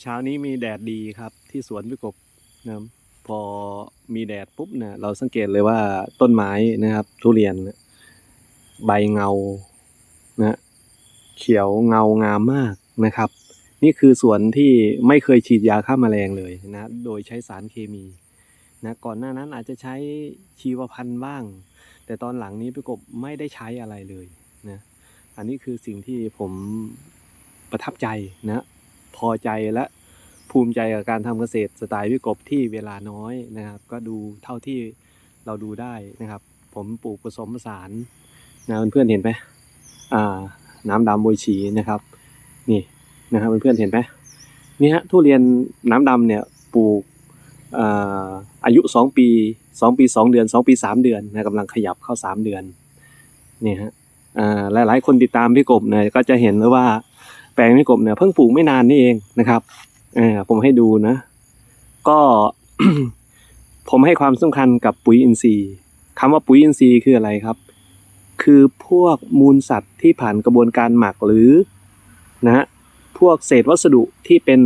เช้านี้มีแดดดีครับ ที่สวนพี่กบนะพอมีแดดปุ๊บเนี่ยเราสังเกตเลยว่าต้นไม้นะครับ ทุเรียนใบเงานะเขียวเงางามมากนะครับ นี่คือสวนที่ไม่เคยฉีดยาฆ่าแมลงเลยนะ โดยใช้สารเคมีนะก่อนหน้านั้นอาจจะใช้ชีวพันธุ์บ้าง แต่ตอนหลังนี้พี่กบไม่ได้ใช้อะไรเลยนะอันนี้คือสิ่งที่ผมประทับใจนะ พอใจและภูมิใจกับการทำเกษตรสไตล์พี่กบที่เวลาน้อยนะครับ ก็ดูเท่าที่เราดูได้นะครับ ผมปลูกผสมผสานนะเพื่อนๆเห็นไหมอ่า น้ำดำโบยชีนะครับ นี่นะครับเพื่อนๆเห็นไหมนี่ฮะทุเรียนน้ำดำเนี่ยปลูกอ่าอายุสองปีสองปีสองเดือนสองปีสามเดือนนะกำลังขยับเข้าสามเดือนนี่ฮะอ่าหลายๆคนติดตามพี่กบเนี่ยก็จะเห็นเลยว่า แปลงพี่กบเนี่ยเพิ่งปลูกไม่นานนี่เองนะครับเออผมให้ดูนะ ก็ผมให้ความสำคัญกับปุ๋ยอินทรีย์คำว่าปุ๋ยอินทรีย์คืออะไรครับ คือพวกมูลสัตว์ที่ผ่านกระบวนการหมักหรือนะฮะพวกเศษวัสดุที่เป็น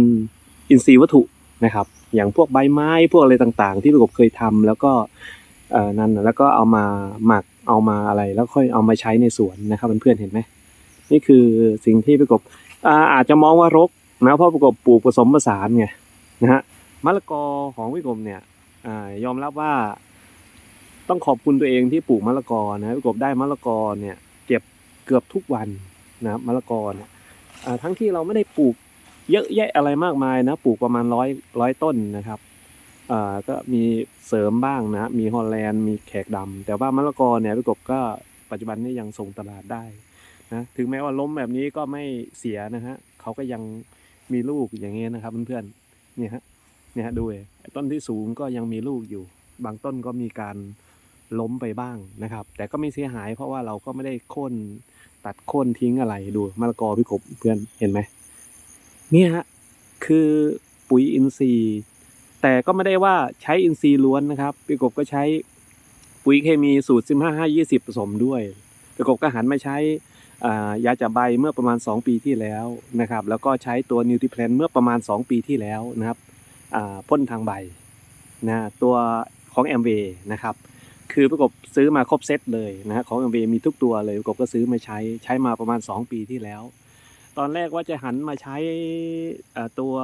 อินทรีย์วัตถุนะครับ อย่างพวกใบไม้พวกอะไรต่างๆ ที่พี่กบเคยทำแล้วก็เอ่อนั่นแล้วก็เอามาหมักเอามาอะไร แล้วค่อยเอามาใช้ในสวนนะครับเพื่อนๆเห็นไหมนี่คือสิ่งที่พี่กบ อาจจะมองว่ารกนะเพราะประกบปลูกผสมผสานไงนะฮะมะละกอของพี่กบเนี่ยอยอมรับว่าต้องขอบคุณตัวเองที่ปลูกมะละกอนะพี่กบได้มะละกอเนี่ยเก็บเกือบทุกวันนะมะละกอเนี่ยทั้งที่เราไม่ได้ปลูกเยอะแยะอะไรมากมายนะปลูกประมาณร้อยร้อยต้นนะครับก็มีเสริมบ้างนะมีฮอลแลนด์มีแขกดำแต่ว่ามะละกอเนี่ยพี่กบก็ปัจจุบันนี้ยังส่งตลาดได้ นะถึงแม้ว่าล้มแบบนี้ก็ไม่เสียนะฮะเขาก็ยังมีลูกอย่างเงี้ยนะครับเพื่อนๆเนี่ยฮะเนี่ยฮะดูเองต้นที่สูงก็ยังมีลูกอยู่ บางต้นก็มีการล้มไปบ้างนะครับ แต่ก็ไม่เสียหายเพราะว่าเราก็ไม่ได้โค่นตัดโค่นทิ้งอะไรดูมะละกอพี่กบเพื่อนเห็นไหมเนี่ยฮะคือปุ๋ยอินทรีย์ แต่ก็ไม่ได้ว่าใช้อินทรีย์ล้วนนะครับพี่กบก็ใช้ปุ๋ยเคมีสูตร 15 5 20 ผสมด้วยพี่กบก็หันมาใช้ ยาจับใบเมื่อประมาณ 2 ปีที่แล้วนะครับ แล้วก็ใช้ตัวนิวทริเพลนเมื่อประมาณ 2 ปีที่แล้วนะครับพ่นทางใบนะตัวของ m v นะครับ คือประกบซื้อมาครบเซตเลยนะของ m v มีทุกตัวเลยประกบก็ซื้อมาใช้ใช้มาประมาณ 2 ปีที่แล้ว ตอนแรกว่าจะหันมาใช้ตัว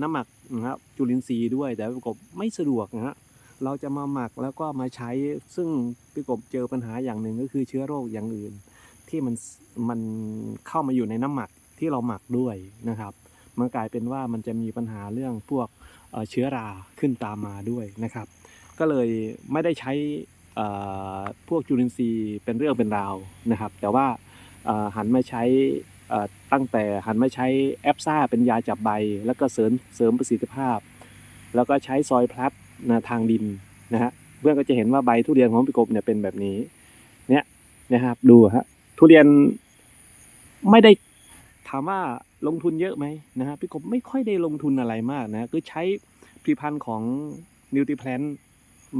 น้ำหมักนะครับจุลินทรีย์ด้วยแต่ประกบไม่สะดวกนะฮะเราจะมาหมักแล้วก็มาใช้ซึ่งพี่กบเจอปัญหาอย่างหนึ่งก็คือเชื้อโรคอย่างอื่น ที่มันมันเข้ามาอยู่ในน้ำหมักที่เราหมักด้วยนะครับมันกลายเป็นว่ามันจะมีปัญหาเรื่องพวกเชื้อราขึ้นตามมาด้วยนะครับ ก็เลยไม่ได้ใช้พวกจุลินทรีย์เป็นเรื่องเป็นราวนะครับ แต่ว่าหันมาใช้ตั้งแต่หันมาใช้แอปซ่าเป็นยาจับใบ แล้วก็เสริมเสริมประสิทธิภาพ แล้วก็ใช้ซอยพลัสนะทางดินนะฮะเพื่อนก็จะเห็นว่าใบทุเรียนของพี่กบเนี่ยเป็นแบบนี้เนี่ยนะครับดูฮะ ทุเรียนไม่ได้ถามว่าลงทุนเยอะไหมนะฮะพี่กบไม่ค่อยได้ลงทุนอะไรมากนะคือใช้ผลิตภัณฑ์ของนิวทริแพลน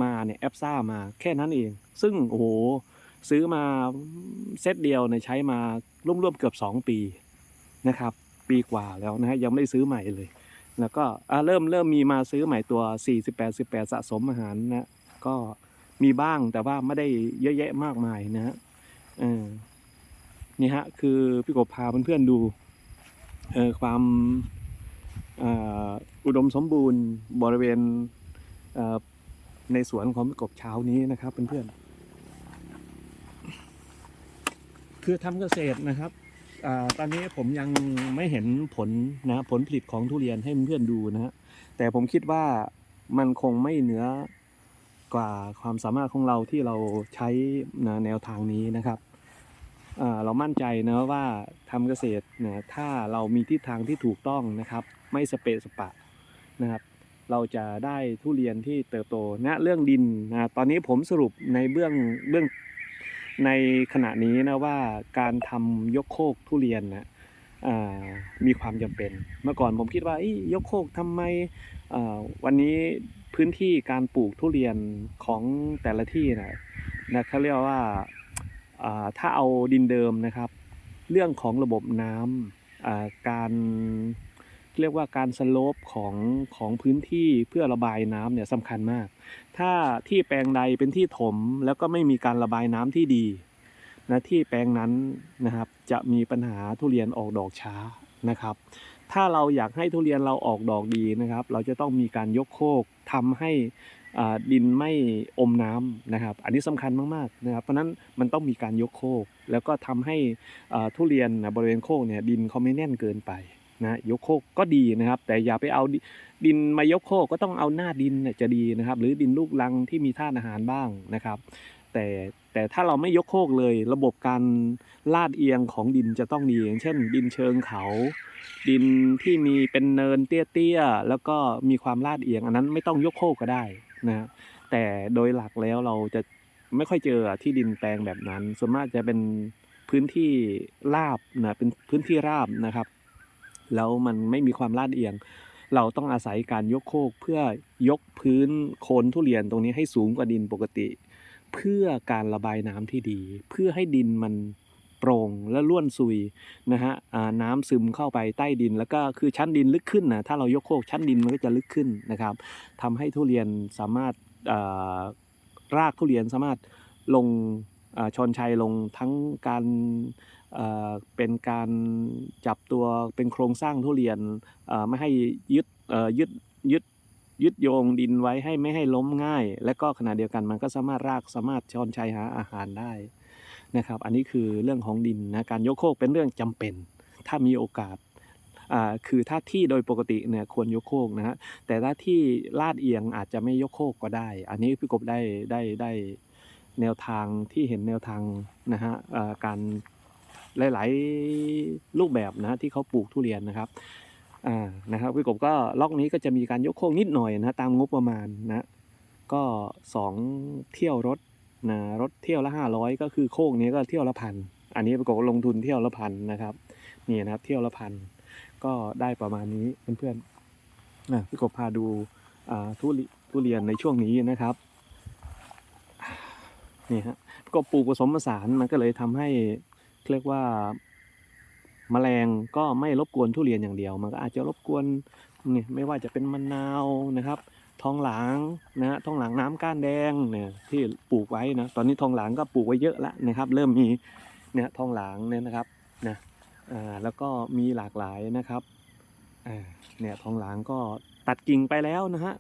มาเนี่ยแอปซ่ามาแค่นั้นเอง ซึ่งโอ้โหซื้อมาเซตเดียวเนี่ยใช้มาร่วมๆเกือบ 2 ปีนะครับ ปีกว่าแล้วนะฮะยังไม่ได้ซื้อใหม่เลย แล้วก็เริ่มเริ่มมีมาซื้อใหม่ตัว 48 18 สะสมอาหารนะก็มีบ้างแต่ว่าไม่ได้เยอะแยะมากมายนะฮะ นี่ฮะคือพี่กบพาเพื่อนๆดูเออความอุดมสมบูรณ์บริเวณเในสวนของพี่กบเช้านี้นะครับเพื่อนๆคือทำเกษตรนะครับอตอนนี้ผมยังไม่เห็นผลนะผลผลิตของทุเรียนให้เพื่อนๆดูนะฮะแต่ผมคิดว่ามันคงไม่เหนือกว่าความสามารถของเราที่เราใช้นะแนวทางนี้นะครับ เรามั่นใจนะว่าทำเกษตรเนี่ยถ้าเรามีทิศทางที่ถูกต้องนะครับ ไม่สเปะสปะนะครับ เราจะได้ทุเรียนที่เติบโตนะเรื่องดินนะตอนนี้ผมสรุปในเบื้องเบื้องในขณะนี้นะว่าการทำยกโคกทุเรียนนะมีความจำเป็น เมื่อก่อนผมคิดว่ายกโคกทำไมวันนี้พื้นที่การปลูกทุเรียนของแต่ละที่นะนะเขาเรียกว่า ถ้าเอาดินเดิมนะครับ เรื่องของระบบน้ำการเรียกว่าการสโลปของของพื้นที่เพื่อระบายน้ำเนี่ยสำคัญมาก ถ้าที่แปลงใดเป็นที่ถมแล้วก็ไม่มีการระบายน้ำที่ดีนะที่แปลงนั้นนะครับจะมีปัญหาทุเรียนออกดอกช้านะครับ ถ้าเราอยากให้ทุเรียนเราออกดอกดีนะครับ เราจะต้องมีการยกโคกทำให้ ดินไม่อมน้ำนะครับ อันนี้สำคัญมากๆนะครับเพราะนั้นมันต้องมีการยกโคก แล้วก็ทำให้ทุเรียนนะบริเวณโคกเนี่ยดินเขาไม่แน่นเกินไปนะยกโคกก็ดีนะครับ แต่อย่าไปเอาดิดินมายกโคกก็ต้องเอาหน้าดินเนี่ยจะดีนะครับ หรือดินลูกรังที่มีธาตุอาหารบ้างนะครับ แต่แต่ถ้าเราไม่ยกโคกเลย ระบบการลาดเอียงของดินจะต้องดีอย่างเช่น ดินเชิงเขา ดินที่มีเป็นเนินเตี้ยๆแล้วก็มีความลาดเอียง อันนั้นไม่ต้องยกโคกก็ได้ นะแต่โดยหลักแล้วเราจะไม่ค่อยเจอที่ดินแปลงแบบนั้น ส่วนมากจะเป็นพื้นที่ราบนะเป็นพื้นที่ราบนะครับ แล้วมันไม่มีความลาดเอียง เราต้องอาศัยการยกโคกเพื่อยกพื้นโคนทุเรียนตรงนี้ให้สูงกว่าดินปกติ เพื่อการระบายน้ำที่ดี เพื่อให้ดินมัน โปร่งและล้วนซุยนะฮะน้ำซึมเข้าไปใต้ดิน แล้วก็คือชั้นดินลึกขึ้นนะถ้าเรายกโคกชั้นดินมันก็จะลึกขึ้นนะครับทำให้ทุเรียนสามารถรากทุเรียนสามารถลงอชอนชัยลงทั้งการเป็นการจับตัวเป็นโครงสร้างทุเรียนไม่ให้ยึดยึดยึดยึดโยงดินไว้ให้ไม่ให้ล้มง่าย และก็ขณะเดียวกันมันก็สามารถรากสามารถชอนชัยหาอาหารได้ นะครับ อันนี้คือเรื่องของดินนะการยกโคกเป็นเรื่องจำเป็น ถ้ามีโอกาสคือถ้าที่โดยปกติเนี่ยควรยกโคกนะฮะแต่ถ้าที่ลาดเอียงอาจจะไม่ยกโคกก็ได้ อันนี้พี่กบได้ได้ได้แนวทางที่เห็นแนวทางนะฮะการหลาย ๆ รูปแบบนะที่เขาปลูกทุเรียนนะครับอ่านะครับพี่กบก็ล็อกนี้ก็จะมีการยกโค้งนิดหน่อยนะตามงบประมาณนะก็สองเที่ยวรถ นะรถเที่ยวละห้าร้อยก็คือโค้งนี้ก็เที่ยวละพันอันนี้พี่กอบลงทุนเที่ยวละพันนะครับนี่นะครับเที่ยวละพันก็ได้ประมาณนี้เพื่อนๆนะพี่กบพาดูทุเรีทุเรียนในช่วงนี้นะครับนี่ฮะกบปลูกผสมผสานมันก็เลยทำให้เรียกว่าแมลงก็ไม่รบกวนทุเรียนอย่างเดียว มันก็อาจจะรบกวนนี่ไม่ว่าจะเป็นมะนาวนะครับ ทองหลางนะฮะทองหลางน้ำก้านแดงเนี่ยที่ปลูกไว้นะตอนนี้ทองหลางก็ปลูกไว้เยอะแล้วนะครับ เริ่มมีเนี่ยทองหลางเนี่ยนะครับนะอ่าแล้วก็มีหลากหลายนะครับอ่าเนี่ยทองหลางก็ตัดกิ่งไปแล้วนะฮะ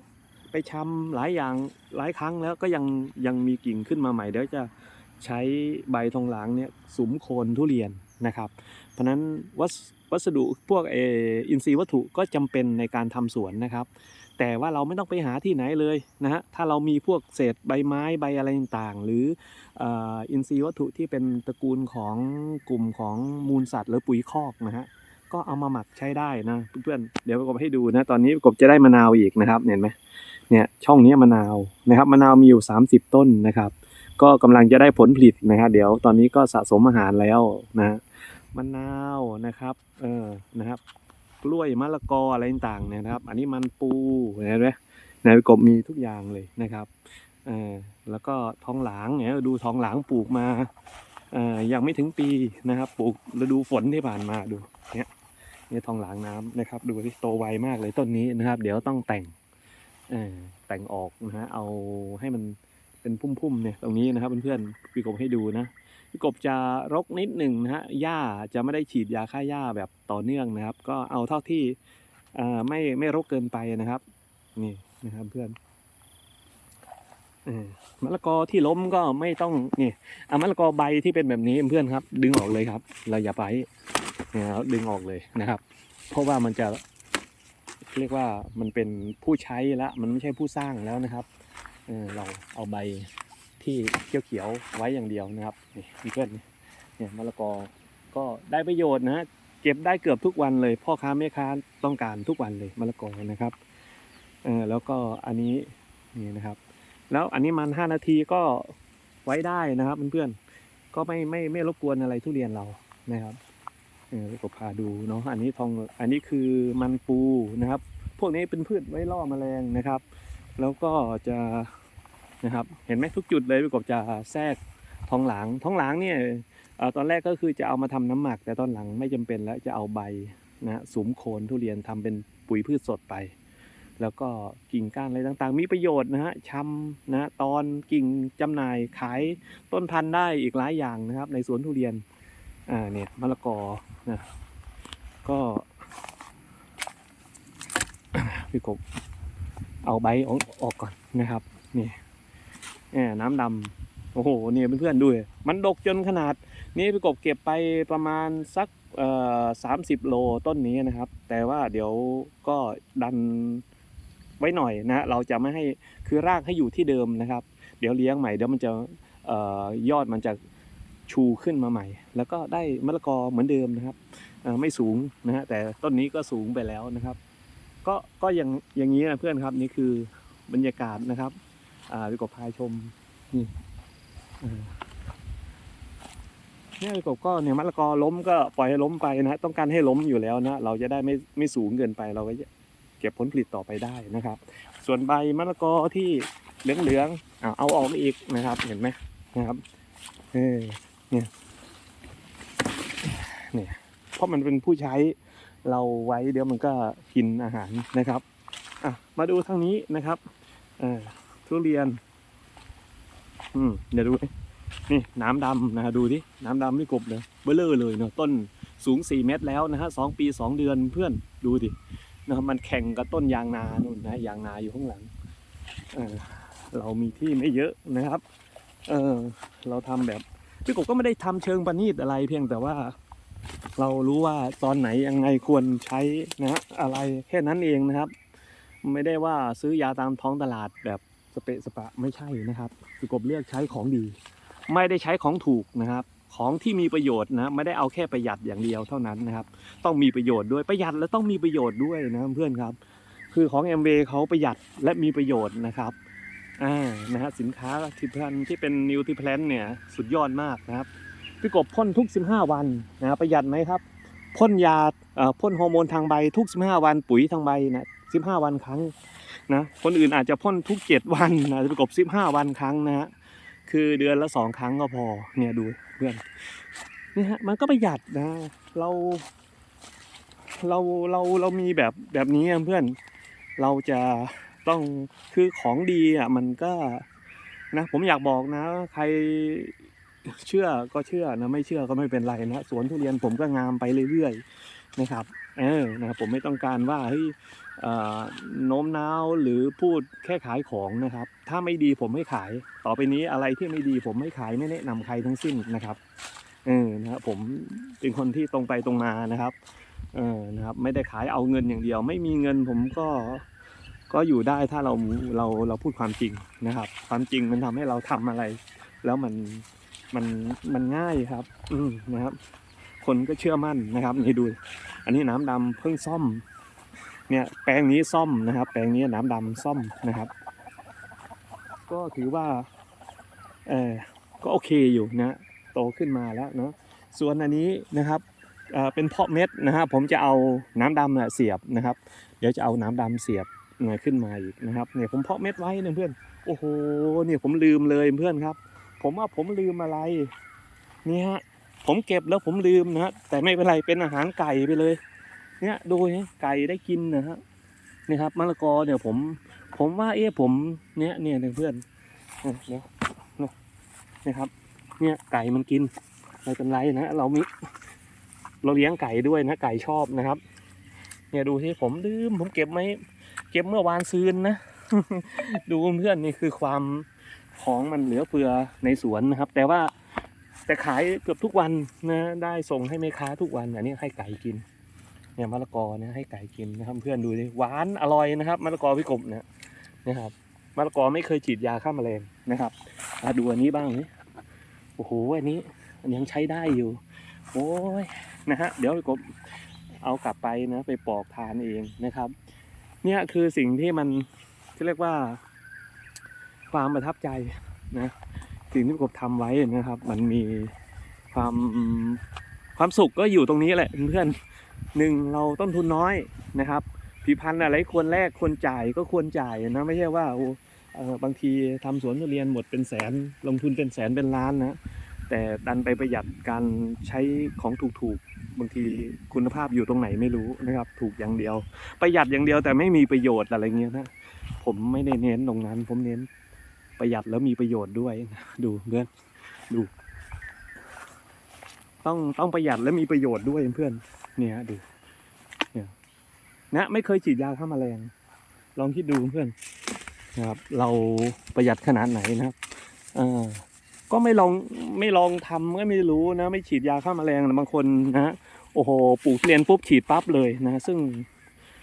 ไปชำหลายอย่างหลายครั้งแล้วก็ยังยังมีกิ่งขึ้นมาใหม่เดี๋ยวจะใช้ใบทองหลางเนี่ยสุมโคนทุเรียนนะครับ เพราะฉะนั้นวัสวัสดุพวกเอออินทรีย์วัตถุก็จำเป็นในการทำสวนนะครับ แต่ว่าเราไม่ต้องไปหาที่ไหนเลยนะฮะถ้าเรามีพวกเศษใบไม้ใบอะไรต่างๆ หรืออินทรีย์วัตถุที่เป็นตระกูลของกลุ่มของมูลสัตว์ หรือปุ๋ยคอกนะฮะก็เอามาหมักใช้ได้นะเพื่อนๆเดี๋ยวกบให้ดูนะตอนนี้กบจะได้มะนาวอีกนะครับ เห็นไหมเนี่ยช่องนี้มะนาวนะครับมะนาวมีอยู่ 30 ต้นนะครับ ก็กำลังจะได้ผลผลิตนะครับเดี๋ยวตอนนี้ก็สะสมอาหารแล้วนะมะนาวนะครับเออนะครับ กล้วยมะละกออะไรต่างๆเนี่ยนะครับ อันนี้มันปูเห็นไหมในกบมีทุกอย่างเลยนะครับเออแล้วก็ทองหลางเนี่ยดูทองหลางปลูกมาเอ่อยังไม่ถึงปีนะครับ ปลูกฤดูฝนที่ผ่านมาดูเนี่ยนี่ทองหลางน้ำนะครับ ดูที่โตไวมากเลยต้นนี้นะครับ เดี๋ยวต้องแต่งเออแต่งออกนะฮะเอาให้มันเป็นพุ่มๆเนี่ยตรงนี้นะครับเพื่อนๆพี่กบให้ดูนะ พี่กบจะรกนิดหนึ่งนะฮะหญ้าจะไม่ได้ฉีดยาฆ่าหญ้าแบบต่อเนื่องนะครับ ก็เอาเท่าที่ไม่ไม่รกเกินไปนะครับ นี่นะครับเพื่อนมะละกอที่ล้มก็ไม่ต้องนี่เอามะละกอใบที่เป็นแบบนี้เพื่อนครับ ดึงออกเลยครับ เราอย่าไปเนี่ยครับดึงออกเลยนะครับ เพราะว่ามันจะเรียกว่ามันเป็นผู้ใช้ละมันไม่ใช่ผู้สร้างแล้วนะครับเออเราเอาใบ ที่เขียวๆไว้อย่างเดียวนะครับนี่เพื่อนเนี่ยมะละกอก็ได้ประโยชน์นะฮะเก็บได้เกือบทุกวันเลย พ่อค้าแม่ค้าต้องการทุกวันเลยมะละกอนะครับเออแล้วก็อันนี้นี่นะครับ แล้วอันนี้มันห้านาทีก็ไว้ได้นะครับเพื่อนๆก็ไม่ไม่ไม่รบกวนอะไรทุเรียนเรานะครับเออก็พาดูเนาะอันนี้ทองอันนี้คือมันปูนะครับ พวกนี้เป็นพืชไว้ล่อแมลงนะครับ แล้วก็จะ นะครับ เห็นไหมทุกจุดเลยพี่กบจะแทรกทองหลางท้องหลางเนี่ยอตอนแรกก็คือจะเอามาทำน้ำหมัก แต่ตอนหลังไม่จำเป็นแล้วจะเอาใบนะสุมโคนทุเรียนทำเป็นปุ๋ยพืชสดไป แล้วก็กิ่งก้านอะไรต่างๆ มีประโยชน์นะฮะชำนะตอนกิ่งจำหน่ายขายต้นพันธุ์ได้อีกหลายอย่างนะครับ ในสวนทุเรียนอ่าเนี่ยมะละกอนะก็พี่กบเอาใบออกก่อนนะครับนี่ น้ำดำโอ้โหเนี่ยเพื่อนๆดูดิมันดกจนขนาด นี่พี่กบเก็บไปประมาณสักสามสิบโลต้นนี้นะครับ แต่ว่าเดี๋ยวก็ดันไว้หน่อยนะ เราจะไม่ให้คือรากให้อยู่ที่เดิมนะครับ เดี๋ยวเลี้ยงใหม่เดี๋ยวมันจะออยอดมันจะชูขึ้นมาใหม่ แล้วก็ได้มะละกอเหมือนเดิมนะครับไม่สูงนะฮะแต่ต้นนี้ก็สูงไปแล้วนะครับ ก็ก็อย่างอย่างนี้นะเพื่อนครับนี่คือบรรยากาศนะครับ อ่าพี่กบพายชมนี่เออเนี่ยกบก็เนี่ยมะละกอล้มก็ปล่อยให้ล้มไปนะต้องการให้ล้มอยู่แล้วนะเราจะได้ไม่ไม่สูงเกินไปเราก็จะเก็บผลผลิตต่อไปได้นะครับ ส่วนใบมะละกอที่เหลืองๆเอาเอาออกอีกนะครับ เห็นไหมนะครับเออเนี่ยเนี่ยเพราะมันเป็นผู้ใช้เราไว้เดี๋ยวมันก็กินอาหารนะครับอะมาดูทางนี้นะครับเออ ทุเรียน อืมเดี๋ยวดูดินี่น้ำดำนะฮะดูดิน้ำดำไม่กบเลยเบลเลอร์เลยเนาะต้นสูง 4 เมตรแล้วนะฮะสองปี 2 เดือนเพื่อนดูดินะมันแข่งกับต้นยางนานู่นนะยางนาอยู่ข้างหลังเเรามีที่ไม่เยอะนะครับ เออเราทำแบบพี่กบก็ไม่ได้ทำเชิงประณีตอะไรเพียงแต่ว่า เรารู้ว่าตอนไหนยังไงควรใช้นะอะไรแค่นั้นเองนะครับ ไม่ได้ว่าซื้อยาตามท้องตลาดแบบ สเปะสปะไม่ใช่นะครับพี่กบเลือกใช้ของดี ไม่ได้ใช้ของถูกนะครับ ของที่มีประโยชน์นะไม่ได้เอาแค่ประหยัดอย่างเดียวเท่านั้นนะครับ ต้องมีประโยชน์ด้วยประหยัดและต้องมีประโยชน์ด้วยนะเพื่อนครับ คือของ m อ a เขาประหยัดและมีประโยชน์นะครับอ่านะฮะสินค้าที่พันที่เป็นนิวทริแพลนเนี่ยสุดยอดมากนะครับพี่กบพ่นทุก 15 วันนะประหยัดไหมครับพ่นยาพ่นฮอร์โมนทางใบทุก 15 วันปุ๋ยทางใบนะ15 วันครั้ง นะคนอื่นอาจจะพ่นทุก7วันนะพี่กบ15วันครั้งนะฮะคือเดือนละสองครั้งก็พอเนี่ยดูเพื่อนนี่ฮะมันก็ประหยัดนะ เรา เราเราเรามีแบบแบบนี้เพื่อนเราจะต้องคือของดีอะมันก็นะผมอยากบอกนะ ใครเชื่อก็เชื่อนะไม่เชื่อก็ไม่เป็นไรนะสวนทุเรียนผมก็งามไปเรื่อยๆ นะครับเออนะครับผมไม่ต้องการว่าเฮ้ยโน้มน้าวหรือพูดแค่ขายของนะครับ ถ้าไม่ดีผมไม่ขาย ต่อไปนี้อะไรที่ไม่ดีผมไม่ขายไม่แนะนำใครทั้งสิ้นนะครับเออนะครับผมเป็นคนที่ตรงไปตรงมานะครับเออนะครับไม่ได้ขายเอาเงินอย่างเดียว ไม่มีเงินผมก็ก็อยู่ได้ถ้าเราเราเราพูดความจริงนะครับ ความจริงมันทำให้เราทำอะไร แล้วมันมันมันง่ายครับ อืมนะครับ คนก็เชื่อมั่นนะครับนี่ดู อันนี้น้ำดำเพิ่งซ่อม เนี่ยแปลงนี้ซ่อมนะครับ แปลงนี้น้ำดำซ่อมนะครับ ก็ถือว่าเออก็โอเคอยู่นะโตขึ้นมาแล้วเนาะส่วนอันนี้นะครับเป็นเพาะเม็ดนะฮะผมจะเอาน้ำดำน่ะเสียบนะครับ เดี๋ยวจะเอาน้ำดำเสียบหน่อยขึ้นมาอีกนะครับเนี่ยผมเพาะเม็ดไว้นะเพื่อนโอ้โหเนี่ยผมลืมเลยเพื่อนครับ ผมว่าผมลืมอะไรนี่ฮะ ผมเก็บแล้วผมลืมนะฮะแต่ไม่เป็นไรเป็นอาหารไก่ไปเลย เนี่ยดูเนี่ยไก่ได้กินนะฮะนี่ครับมะละกอเนี่ยผม ผมว่าเอ๊ะผมเนี่ยเนี่ยเพื่อนเนี่ยนี่ครับ เนี่ยไก่มันกินไม่เป็นไรนะเรามีเราเลี้ยงไก่ด้วยนะไก่ชอบนะครับ เนี่ยดูที่ผมลืมผมเก็บไหมเก็บเมื่อวานซืนนะดูเพื่อนนี่คือความของมันเหลือเฟือในสวนนะครับ แต่ว่า แต่ขายเกือบทุกวันนะได้ส่งให้แม่ค้าทุกวัน อันนี้ให้ไก่กินเนี่ยมะละกอเนี่ยให้ไก่กินนะครับเพื่อนดูดิหวานอร่อยนะครับมะละกอพี่กบเนี่ยนะครับมะละกอไม่เคยฉีดยาฆ่าแมลงนะครับอะดูอันนี้บ้างนี่โอ้โหอันนี้อันยังใช้ได้อยู่ โอ้ยนะฮะเดี๋ยวพี่กบเอากลับไปนะไปปอกทานเองนะครับ เนี่ยคือสิ่งที่มันที่เรียกว่า ความประทับใจนะ สิ่งที่พี่กบทำไว้นะครับ มันมีความความสุขก็อยู่ตรงนี้แหละเพื่อนหนึ่งเราต้นทุนน้อยนะครับผลิตภัณฑ์อะไรควรแรกควรจ่ายก็ควรจ่ายนะไม่ใช่ว่าบางทีทำสวนทุเรียนหมดเป็นแสนลงทุนเป็นแสนเป็นล้านนะแต่ดันไปประหยัดการใช้ของถูกๆบางทีคุณภาพอยู่ตรงไหนไม่รู้นะครับ ถูกอย่างเดียว ประหยัดอย่างเดียวแต่ไม่มีประโยชน์อะไรเงี้ยนะผมไม่ได้เน้นตรงนั้น ผมเน้น ประหยัดแล้วมีประโยชน์ด้วยนะดูเพื่อนดู ต้องต้องประหยัดและมีประโยชน์ด้วยเพื่อน เนี่ยดู เนี่ยนะไม่เคยฉีดยาฆ่าแมลงลองคิดดูเพื่อนนะครับ เราประหยัดขนาดไหนนะครับเออก็ไม่ลองไม่ลองทำก็ไม่รู้นะ ไม่ฉีดยาฆ่าแมลงนะบางคนนะโอ้โหปลูกทุเรียนปุ๊บฉีดปั๊บเลยนะซึ่ง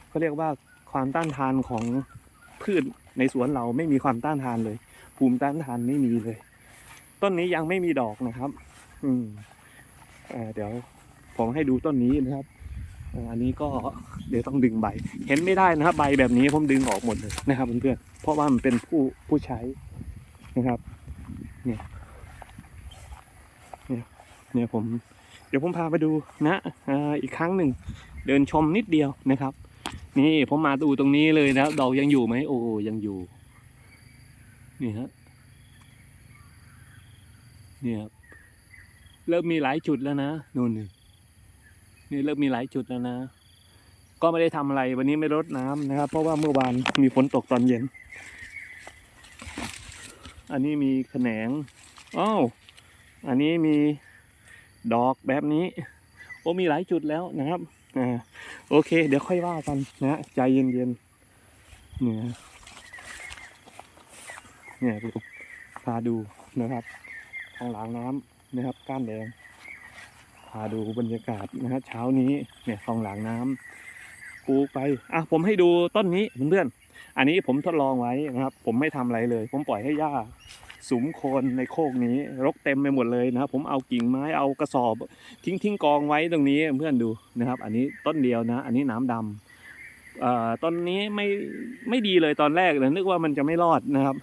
เขาเรียกว่าความต้านทานของพืชในสวนเราไม่มีความต้านทานเลย ภูมิต้านทานไม่มีเลย ต้นนี้ยังไม่มีดอกนะครับ อืมเอเดี๋ยวผมให้ดูต้นนี้นะครับอันนี้ก็เดี๋ยวต้องดึงใบ เห็นไม่ได้นะครับ ใบแบบนี้ผมดึงออกหมดเลยนะครับเพื่อนๆเพราะว่ามันเป็นผู้ผู้ใช้นะครับเนี่ยเนี่ยเนี่ยผม เดี๋ยวผมพาไปดูนะอ,อีกครั้งหนึ่ง เดินชมนิดเดียวนะครับ นี่ผมมาดูตรงนี้เลยนะดอกยังอยู่ไหมโอ้ยังอยู่ นี่ฮะนี่ครับเริ่มมีหลายจุดแล้วนะนู่นนี่นี่เริ่มมีหลายจุดแล้วนะ ก็ไม่ได้ทำอะไรวันนี้ไม่รดน้ำนะครับ เพราะว่าเมื่อวานมีฝนตกตอนเย็น อันนี้มีแขนงอ้าวอันนี้มีดอกแบบนี้ โอ้มีหลายจุดแล้วนะครับอ่าโอเค เดี๋ยวค่อยว่ากันนะใจเย็นๆเนี่ย เนี่ยดูพาดูนะครับทางหลังน้ำนะครับ ก้านแดง พาดูบรรยากาศนะฮะเช้านี้เนี่ยคลองหลังน้ำปลูกไปอะผมให้ดูต้นนี้เพื่อนๆอันนี้ผมทดลองไว้นะครับ ผมไม่ทำอะไรเลย ผมปล่อยให้หญ้าสุมโคนในโคกนี้ รกเต็มไปหมดเลยนะครับผมเอากิ่งไม้เอากระสอบ ทิ้งทิ้งกองไว้ตรงนี้เพื่อนดูนะครับ อันนี้ต้นเดียวนะ อันนี้น้ำดำเอ่อต้นนี้ไม่ไม่ดีเลยตอนแรกเลยนึกว่ามันจะไม่รอดนะครับ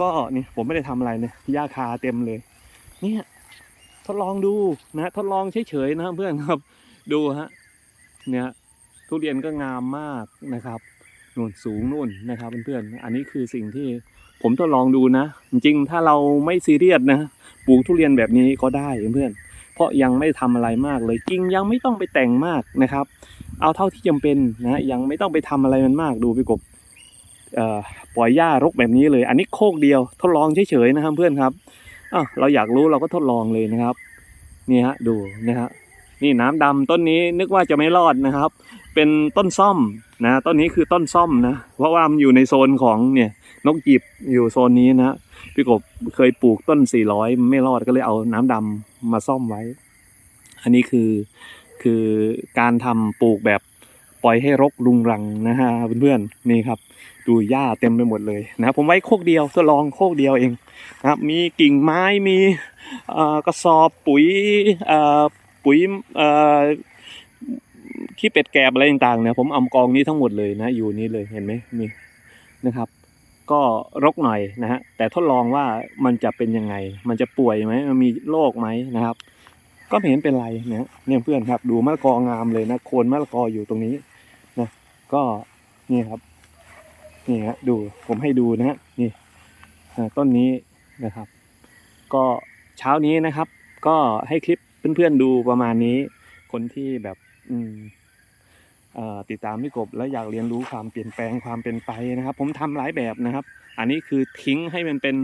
ก็นี่ผมไม่ได้ทำอะไรเลยหญ้าคาเต็มเลย เนี่ยทดลองดูนะทดลองเฉยๆนะเพื่อนครับ ดูฮะเนี่ยทุเรียนก็งามมากนะครับนู่นสูงนู่นนะครับเพื่อนๆอันนี้คือสิ่งที่ผมทดลองดูนะ จริงๆถ้าเราไม่ซีเรียสนะปลูกทุเรียนแบบนี้ก็ได้เพื่อนเพราะยังไม่ทำอะไรมากเลยจริงยังไม่ต้องไปแต่งมากนะครับ เอาเท่าที่จำเป็นนะยังไม่ต้องไปทำอะไรมันมากดูพี่กบ ปล่อยหญ้ารกแบบนี้เลย อันนี้โคกเดียวทดลองเฉยๆนะครับเพื่อนครับอ้าวเราอยากรู้เราก็ทดลองเลยนะครับนี่ฮะดูนะฮะนี่น้ำดำต้นนี้นึกว่าจะไม่รอดนะครับ เป็นต้นซ่อมนะต้นนี้คือต้นซ่อมนะเพราะว่ามันอยู่ในโซนของเนี่ยนกหยิบอยู่โซนนี้นะพี่กบเคยปลูกต้น 400 ไม่รอดก็เลยเอาน้ำดำมาซ่อมไว้ อันนี้คือคือการทำปลูกแบบปล่อยให้รกรุงรังนะฮะเพื่อนๆนี่ครับ ดูหญ้าเต็มไปหมดเลยนะผมไว้โคกเดียวทดลองโคกเดียวเองนะครับมีกิ่งไม้มีกระสอบปุ๋ยปุ๋ยขี้เป็ดแกบอะไรต่างๆเนี่ยผมเอากองนี้ทั้งหมดเลยนะอยู่นี้เลยเห็นไหมนี่นะครับ ก็รกหน่อยนะฮะแต่ทดลองว่ามันจะเป็นยังไง มันจะป่วยไหมมันมีโรคไหมนะครับ ก็ไม่เห็นเป็นไรนะเนี่ยเพื่อนครับ ดูมะละกองามเลยนะโคนมะละกออยู่ตรงนี้นะก็นี่ครับ นี่ฮะดูผมให้ดูนะฮะนี่ต้นนี้นะครับ ก็เช้านี้นะครับ ก็ให้คลิปเพื่อนๆดูประมาณนี้ คนที่แบบอืมติดตามพี่กบแล้วอยากเรียนรู้ความเปลี่ยนแปลงความเป็นไปนะครับ ผมทำหลายแบบนะครับ อันนี้คือทิ้งให้มันเป็น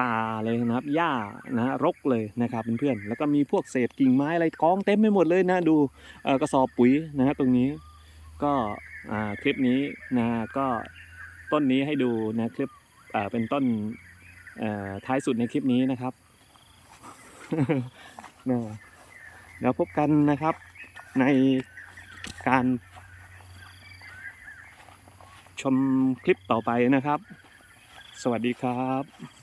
ป่าเลยนะครับหญ้านะรกเลยนะครับเพื่อนๆแล้วก็มีพวกเศษกิ่งไม้อะไรกองเต็มไปหมดเลยนะดูกระสอบปุ๋ยนะฮะตรงนี้ ก็คลิปนี้นะก็ ต้นนี้ให้ดูนะคลิปเป็นต้นท้ายสุดในคลิปนี้นะครับเดี๋ยวพบกันนะครับในการชมคลิปต่อไปนะครับ สวัสดีครับ